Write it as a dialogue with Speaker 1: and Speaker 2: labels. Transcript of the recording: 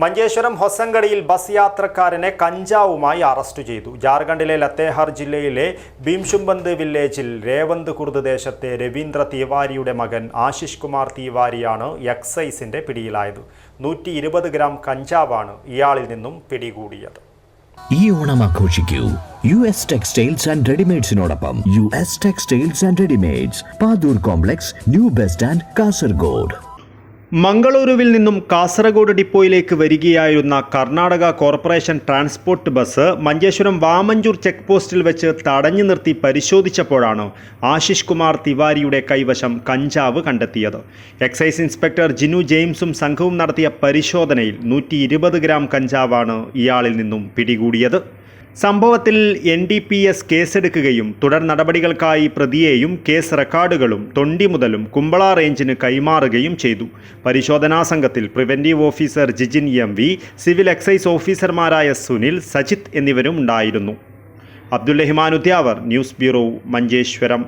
Speaker 1: Manjeshwaram ഹൊസങ്കടിയിൽ bus യാത്രക്കാരനെ കഞ്ചാവുമായി arrest ചെയ്തു. ജാർഖണ്ഡിലെ ലത്തേഹാർ ജില്ലയിലെ ഭീംഷുംബന്ത് വില്ലേജിൽ രേവന്ത് കുർദ് ദേശത്തെ രവീന്ദ്ര തിവാരിയുടെ മകൻ ആശിഷ് കുമാർ തിവാരിയാണ് എക്സൈസിന്റെ പിടിയിലായത്. നൂറ്റി ഇരുപത് ഗ്രാം കഞ്ചാവാണ് ഇയാളിൽ നിന്നും പിടികൂടിയത്.
Speaker 2: ഈ ഓണം ആഘോഷിക്കൂ. U S textiles and റെഡിമെയ്ഡ്സിനോടൊപ്പം U S textiles and readymades Pathoor complex new bus stand Kasaragod.
Speaker 1: മംഗളൂരുവിൽ നിന്നും കാസർഗോഡ് ഡിപ്പോയിലേക്ക് വരികയായിരുന്ന Karnataka corporation transport bus Manjeshwaram Vamanjoor check പോസ്റ്റിൽ വെച്ച് തടഞ്ഞു നിർത്തി പരിശോധിച്ചപ്പോഴാണ് ആശിഷ് കുമാർ തിവാരിയുടെ കൈവശം കഞ്ചാവ് കണ്ടെത്തിയത്. എക്സൈസ് ഇൻസ്പെക്ടർ ജിനു ജെയിംസും സംഘവും നടത്തിയ പരിശോധനയിൽ നൂറ്റി ഗ്രാം കഞ്ചാവാണ് ഇയാളിൽ നിന്നും പിടികൂടിയത്. സംഭവത്തിൽ എൻ ഡി പി എസ് കേസെടുക്കുകയും തുടർ നടപടികൾക്കായി പ്രതിയെയും കേസ് റെക്കോർഡുകളും തൊണ്ടി മുതലും കുമ്പള റേഞ്ചിന് കൈമാറുകയും ചെയ്തു. പരിശോധനാ സംഘത്തിൽ preventive officer Jijin M V civil excise ഓഫീസർമാരായ സുനിൽ സജിത് എന്നിവരും ഉണ്ടായിരുന്നു. Abdul Rahman Udyavar news bureau Manjeshwaram.